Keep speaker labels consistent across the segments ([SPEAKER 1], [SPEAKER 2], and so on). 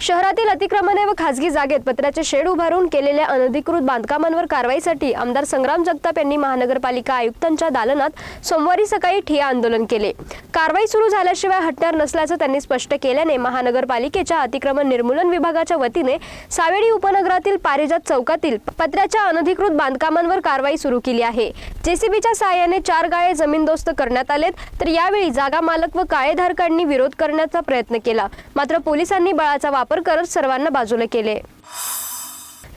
[SPEAKER 1] शहरातील अतिक्रमणे व खासगी जागेत पत्र्याचे शेड उभारून केलेल्या अनधिकृत बांधकामांवर कारवाईसाठी आमदार संग्राम जगताप यांनी महानगरपालिका आयुक्तांच्या दालनात सोमवारी सकाळी ठिय्या आंदोलन केले. कारवाई सुरू झाल्याशिवाय हटणार नसल्याचं त्यांनी स्पष्ट केल्याने महानगरपालिकेच्या अतिक्रमण निर्मूलन विभागाच्या वतीने सावेडी उपनगरातील पारिजात चौकातील पत्र्याच्या अनधिकृत बांधकामांवर कारवाई सुरू केली आहे. जेसीबीच्या सहाय्याने चार गाळे जमीनदोस्त करण्यात आलेत तर यावेळी जागा मालक व काळेधारकांनी विरोध करण्याचा प्रयत्न केला. मात्र पोलिसांनी बळाचा वापर करत सर्वांना बाजूला केले.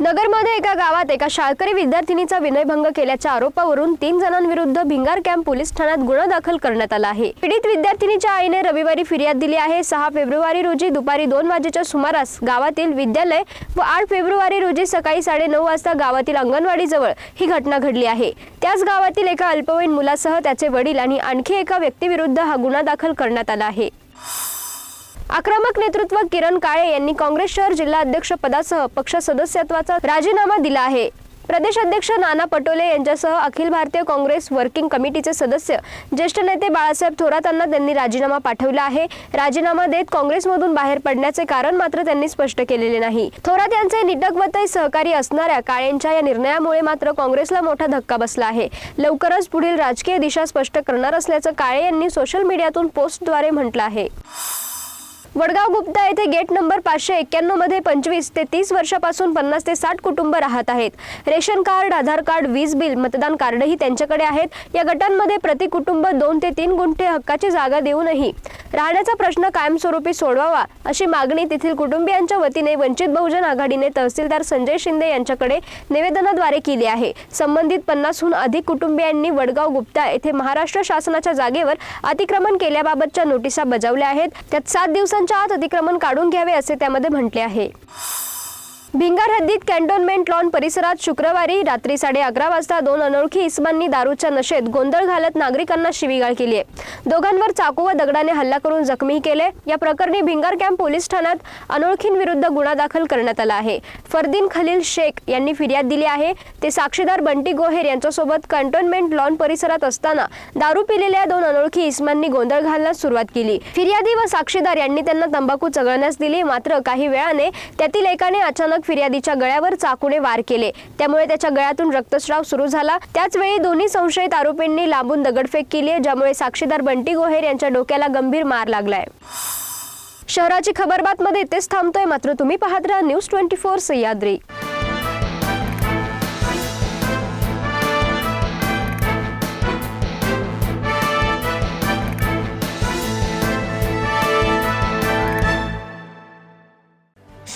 [SPEAKER 1] नगरमध्ये एका गावात एका शाळकरी विद्यार्थिनीचा विनयभंग केल्याच्या आरोपावरून तीन जणांविरुद्ध भिंगार कॅम्प पोलीस ठाण्यात गुन्हा दाखल करण्यात आला आहे. पीडित विद्यार्थिनीच्या आईने रविवारी फिर्याद दिली आहे. सहा फेब्रुवारी रोजी दुपारी दोन वाजेच्या सुमारास गावातील विद्यालय व आठ फेब्रुवारी रोजी सकाळी साडेनऊ वाजता गावातील अंगणवाडीजवळ ही घटना घडली आहे. त्याच गावातील एका अल्पवयीन मुलासह त्याचे वडील आणि आणखी एका व्यक्तीविरुद्ध हा गुन्हा दाखल करण्यात आला आहे. आक्रमक नेतृत्व किरण काळे यांनी काँग्रेस शहर जिल्हा अध्यक्ष पदासह पक्ष सदस्यत्वाचा राजीनामा दिला आहे. प्रदेश अध्यक्ष नाना पटोले यांच्यासह अखिल भारतीय काँग्रेस वर्किंग कमिटीचे सदस्य ज्येष्ठ नेते बाळासाहेब थोरात यांना त्यांनी राजीनामा पाठवला आहे. राजीनामा देत काँग्रेसमधून बाहेर पडण्याचे कारण मात्र त्यांनी स्पष्ट केलेले नाही. थोरात यांचे निटकवतही सहकारी असणाऱ्या काळेंच्या या निर्णयामुळे मात्र काँग्रेसला मोठा धक्का बसला आहे. लवकरच पुढील राजकीय दिशा स्पष्ट करणार असल्याचं काळे यांनी सोशल मीडियातून पोस्टद्वारे म्हटलं आहे. वडगाव गुप्ता येथे गेट नंबर पाचशे एक्क्याण्णवमध्ये पंचवीस ते तीस वर्षापासून पन्नास ते साठ कुटुंब राहत आहेत. रेशन कार्ड आधार कार्ड वीज बिल मतदान कार्डही त्यांच्याकडे आहेत. या गटांमध्ये प्रति कुटुंब दोन ते तीन गुंठे हक्काची जागा देऊनही राहण्याचा प्रश्न कायमस्वरूपी सोडवावा अशी मागणी तेथील कुटुंबियांच्या वतीने वंचित बहुजन आघाडीने तहसीलदार संजय शिंदे यांच्याकडे निवेदनाद्वारे केली आहे. संबंधित पन्नासहून अधिक कुटुंबियांनी वडगाव गुप्ता येथे महाराष्ट्र शासनाच्या जागेवर अतिक्रमण केल्याबाबतच्या नोटिसा बजावल्या आहेत. त्यात सात दिवसांच्या आत अतिक्रमण काढून घ्यावे असे त्यामध्ये म्हटले आहे. भिंगार हद्दीत कॅन्टोन्मेंट लॉन परिसरात शुक्रवारी रात्री साडे अकरा वाजता दोन अनोळखी इस्मांनी दारूच्या नशेत गोंधळ घालत नागरिकांना शिवीगाळ केली आहे दोघांवर चाकू व दगडाने हल्ला करून जखमी केले. या प्रकरणी भिंगार कॅम्प पोलीस ठाण्यात अनोळखींविरुद्ध गुन्हा दाखल करण्यात आला आहे. फरदीन खलील शेख यांनी फिर्याद दिली आहे. ते साक्षीदार बंटी गोहेर यांच्यासोबत कॅन्टोन्मेंट लॉन परिसरात असताना दारू पिलेल्या दोन अनोळखी इस्मांनी गोंधळ घालण्यास सुरुवात केली. फिर्यादी व साक्षीदार यांनी त्यांना तंबाखू चघळण्यास दिली. मात्र काही वेळाने त्यातील एकाने अचानक फिर्यादीच्या गळ्यावर चाकूने वार केले. त्यामुळे त्याच्या गळ्यातून रक्तस्राव सुरू झाला. त्याच वेळी दोन्ही संशयित आरोपींनी लांबून दगडफेक केली ज्यामुळे साक्षीदार बंटी गोहेर यांच्या डोक्याला गंभीर मार लागलाय. शहराची खबरबात मध्ये इथेच थांबतोय. मात्र तुम्ही पाहत राहा न्यूज ट्वेंटी फोर सह्याद्री.